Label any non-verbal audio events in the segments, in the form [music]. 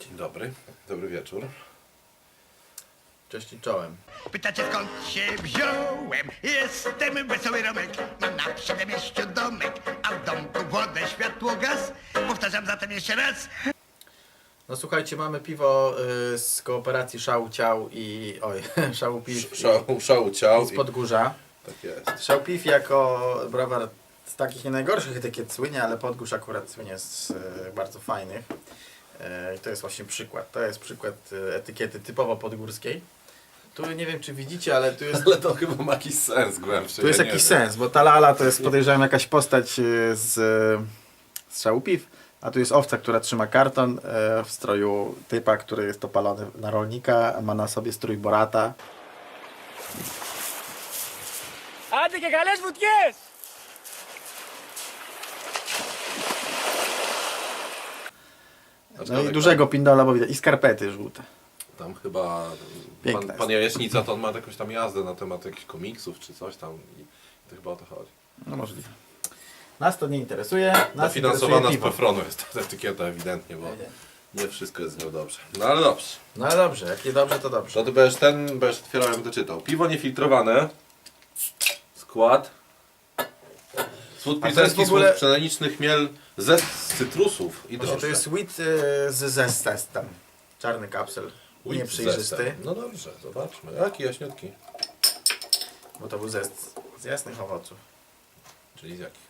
Dzień dobry, dobry wieczór. Cześć i czołem. Pytacie skąd się wziąłem? Jestem wesoły Romek. Mam na przedmieściu domek, a w domku wodę, światło, gaz. Powtarzam zatem jeszcze raz. No słuchajcie, mamy piwo y, z kooperacji Szału Ciał i... Oj, [laughs] Szału Piw i- Szał, szał ciał. i z Podgórza. Tak jest. Jako browar z takich nie najgorszych etykiet słynie, ale Podgórz akurat słynie z y, bardzo fajnych. Y, I to jest właśnie przykład. To jest przykład y, etykiety typowo podgórskiej. Tu nie wiem czy widzicie, ale tu jest [laughs] Ale to chyba ma jakiś sens głębszy. Tu jest ja jakiś wiem. sens, bo ta lala to jest podejrzewam jakaś postać z, z a tu jest owca, która trzyma karton e, w stroju typa, który jest opalony na rolnika, ma na sobie strój Borata. Άντε και καλές βουτιές! No i Aczkolwiek dużego pindola, bo widać, i skarpety żółte. Tam, tam chyba Piękne pan, jest. pan Jajecznica to on ma jakąś tam jazdę na temat jakichś komiksów czy coś tam i to chyba o to chodzi. No możliwe. Nas to nie interesuje, nas Dofinansowana interesuje z piwo. Pefronu jest ta etykieta ewidentnie, bo nie wszystko jest z nią dobrze. No ale dobrze. No ale dobrze, jak nie dobrze, to dobrze. To ty będziesz ten, będziesz otwierał, ja będę czytał. Piwo niefiltrowane. Skład. Słód A to jest ogóle- pszeniczny, chmiel ze z cytrusów i Właśnie drożdże. to jest sweet y, z zestem. Czarny kapsel. Wheat Nieprzejrzysty, zestem. No dobrze, zobaczmy. Jaki jaśniutki. bo to był zest z jasnych owoców. Czyli z jakich?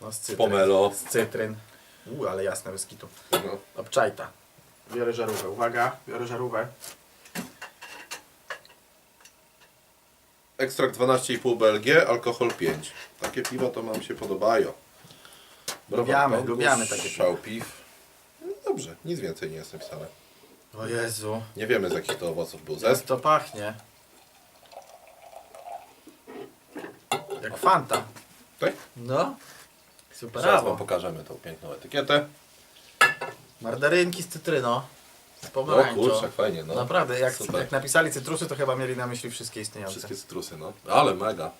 No z cytryn. Pomelo. Z cytryn. Uuu, ale jasne wyskitu. No. Obczajta. Biorę żarówkę. Uwaga, biorę żarówkę. Ekstrakt 12,5 BLG, alkohol 5. Takie piwa to nam się podobają. Lubiamy, lubiamy takie piwa. Szał piw. No dobrze, nic więcej nie jest napisane. O Jezu. Nie wiemy z jakich to owoców był Jak zest. to pachnie. Jak Fanta. Tak? No. Super. Zaraz wam pokażemy tą piękną etykietę. Mardarynki z cytryną. O pomarańczą. kurczę, jak fajnie, no. Naprawdę, jak, Super. jak napisali cytrusy, to chyba mieli na myśli wszystkie istniejące. Wszystkie cytrusy, no. Ale mega.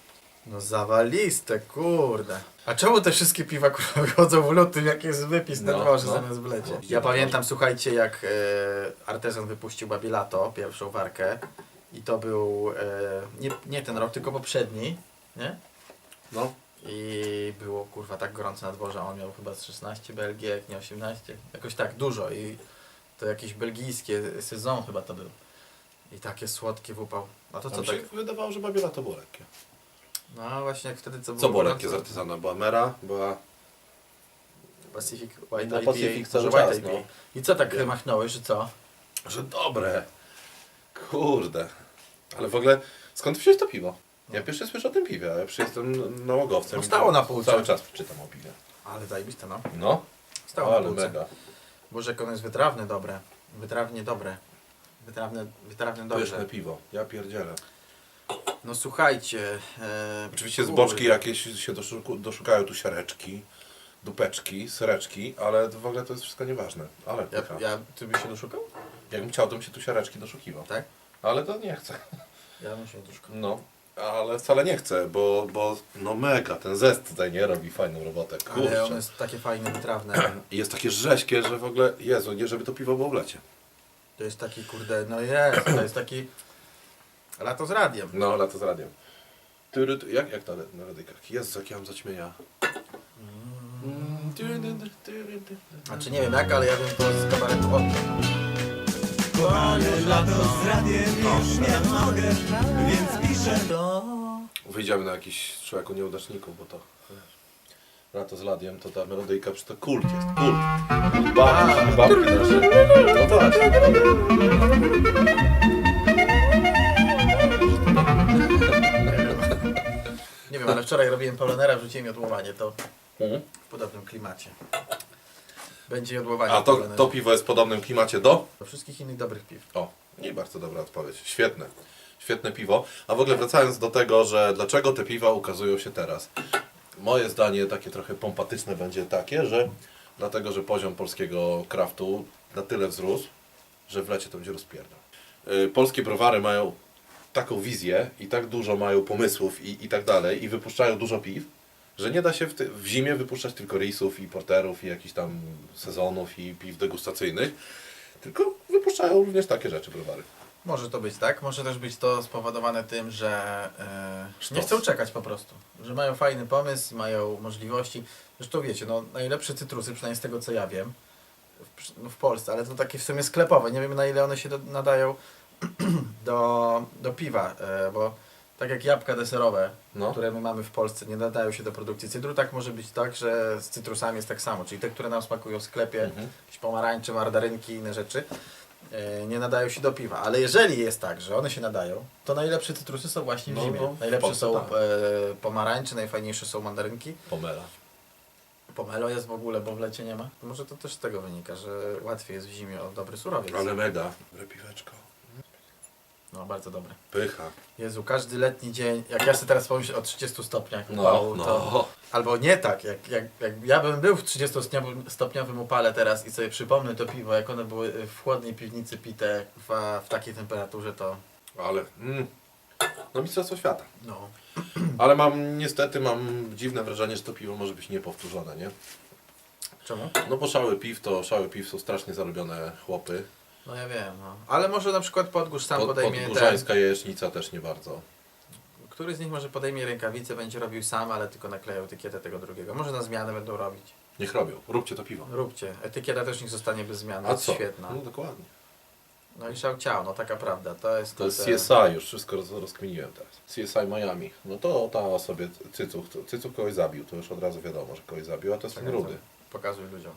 No zawaliste, kurde. A czemu te wszystkie piwa kurwa wychodzą w lutym, jak jest wypis na No, dworze no. zamiast w lecie? No. Ja pamiętam, słuchajcie, jak e, artezan wypuścił Babilato, pierwszą warkę. I to był e, nie, nie ten rok, tylko poprzedni, nie? No. I było kurwa tak gorąco na dworze, a on miał chyba z 16 BLG, jak nie 18. Jakoś tak dużo i to jakieś belgijskie sezon chyba to był. I takie słodkie w upał. A to co mi się tak? wydawało, że babiela to było lekkie. No właśnie jak wtedy co było Co było lekkie z artyzana? Była mera, była... Pacific White No, IPA. Pacific cały może White czas, IPA. no. I co tak Wiem. machnąłeś, że co? Że dobre. Kurde. Ale w ogóle, skąd wziąłeś to piwo? Ja pierwszy słyszę o tym piwie, a ja przecież jestem nałogowcem. No i stało na półce. Cały czas czytam o piwie. Ale zajebiste no. No. Stało ale na półce. mega. Boże jak ono jest wytrawne dobre. Wytrawnie dobre. Wytrawne, wytrawne Pyszne piwo. Ja pierdzielę. No słuchajcie. E, Oczywiście z kurde. boczki jakieś się doszuku, doszukają tu siareczki, dupeczki, sereczki, ale w ogóle to jest wszystko nieważne. Ale Ja, pycha. ja, ty byś się doszukał? Jakbym chciał, to bym się tu siareczki doszukiwał. Tak? Ale to nie chcę. Ja bym się doszukał. No. Ale wcale nie chcę, bo, bo no mega, ten zest tutaj nie robi fajną robotę. Ale ono Kurczę. jest takie fajne, wytrawne. I [clears throat] jest takie rzeźkie, że w ogóle, Jezu, nie żeby to piwo było w lecie. To jest taki kurde, no jest, to jest taki... [clears throat] Lato z radiem. No, lato z radiem. Tyry, ty- jak, jak to na radykach? Jezu, jak ja mam zaćmienia. Znaczy nie wiem jak, ale ja bym to z kabaretu odciął. Wyjdziemy na jakiś człowieku nieudaczników, bo to lato z ladiem, to ta melodyjka, przy to kult jest, kult. Babki, babki nasze. No właśnie. Nie wiem, ale wczoraj robiłem polonera, wrzuciłem jodłowanie, to Mhm. w podobnym klimacie. Będzie jodłowanie A to, to piwo jest w podobnym klimacie do? Do wszystkich innych dobrych piw. O, nie bardzo dobra odpowiedź. Świetne. Świetne piwo. A w ogóle wracając do tego, że dlaczego te piwa ukazują się teraz. Moje zdanie takie trochę pompatyczne będzie takie, że dlatego, że poziom polskiego kraftu na tyle wzrósł, że w lecie to będzie rozpierdol. Yy, Polskie browary mają taką wizję i tak dużo mają pomysłów i, i tak dalej i wypuszczają dużo piw, że nie da się w, ty, w zimie wypuszczać tylko risów i porterów i jakichś tam sezonów i piw degustacyjnych, tylko wypuszczają również takie rzeczy browary. Może to być tak, może też być to spowodowane tym, że e, nie chcą czekać po prostu. Że mają fajny pomysł, mają możliwości. Zresztą wiecie, no najlepsze cytrusy, przynajmniej z tego co ja wiem, w, no, w Polsce, ale to takie w sumie sklepowe. Nie wiem na ile one się do, nadają [clears throat] do, do piwa, e, bo tak jak jabłka deserowe, No. które my mamy w Polsce, nie nadają się do produkcji cydru, tak może być tak, że z cytrusami jest tak samo. Czyli te, które nam smakują w sklepie, Mhm. jakieś pomarańcze, mardarynki i inne rzeczy, nie nadają się do piwa. Ale jeżeli jest tak, że one się nadają, to najlepsze cytrusy są właśnie w No, zimie. no, w najlepsze Polsce są tak. e, pomarańcze, najfajniejsze są mandarynki. Pomela. Pomelo jest w ogóle, bo w lecie nie ma. Może to też z tego wynika, że łatwiej jest w zimie o dobry surowiec. Ale mega. Dobre piweczko. No, bardzo dobre. Pycha. Jezu, każdy letni dzień, jak ja sobie teraz pomyślę o 30 stopniach No, no. to... Albo nie tak, jak, jak, jak ja bym był w 30 stopniowym upale teraz i sobie przypomnę to piwo, jak one były w chłodnej piwnicy pite w, w takiej temperaturze, to Ale. Mm, no mistrzostwo świata. no. [clears throat] Ale mam, niestety mam dziwne wrażenie, że to piwo może być niepowtórzone, nie? Czemu? No bo szały piw to, szały piw są strasznie zarobione chłopy. No ja wiem, no. Ale może na przykład Podgórz sam Pod, podejmie ten, podgórzańska jajecznica też nie bardzo. Który z nich może podejmie rękawice, będzie robił sam, ale tylko nakleją etykietę tego drugiego. Może na zmianę będą robić. Niech robią. Róbcie to piwo. Róbcie. Etykieta też niech zostanie bez zmiany. A jest co? świetna. No dokładnie. No i szał ciao, no taka prawda. To jest To jest CSI, już wszystko roz, rozkminiłem teraz. CSI Miami. No to ta sobie cycuch, cycuch kogoś zabił, to już od razu wiadomo, że kogoś zabił, a to jest ten Czekaj, rudy. Pokazuj ludziom.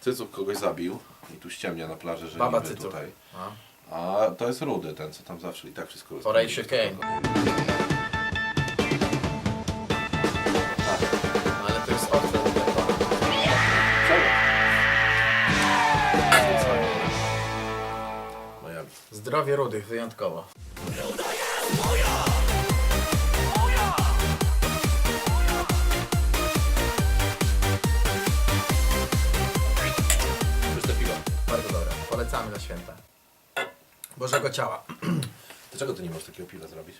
Cycuch kogoś zabił i tu ściemnia na plaży, że Baba niby tutaj. No. A to jest rudy, ten co tam zawsze i tak wszystko Horatio. Kane. No, ale to jest otwór. Miami. Zdrowie rudych wyjątkowo. Bożego ciała. [clears throat] Dlaczego ty nie możesz takiego piwa zrobić?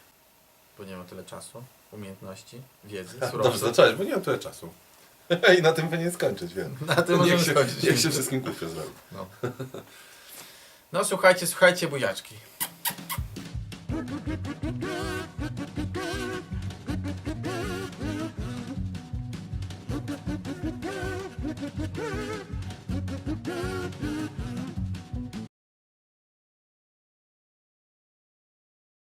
Bo nie mam tyle czasu, umiejętności, wiedzy, [laughs] Dobrze, surowców. zacząłeś, bo nie mam tyle czasu. [laughs] I na tym powinien skończyć, wiem. [laughs] Na tym możemy niech się, skończyć. niech się wszystkim kufie zrobi. No. no słuchajcie, słuchajcie buziaczki.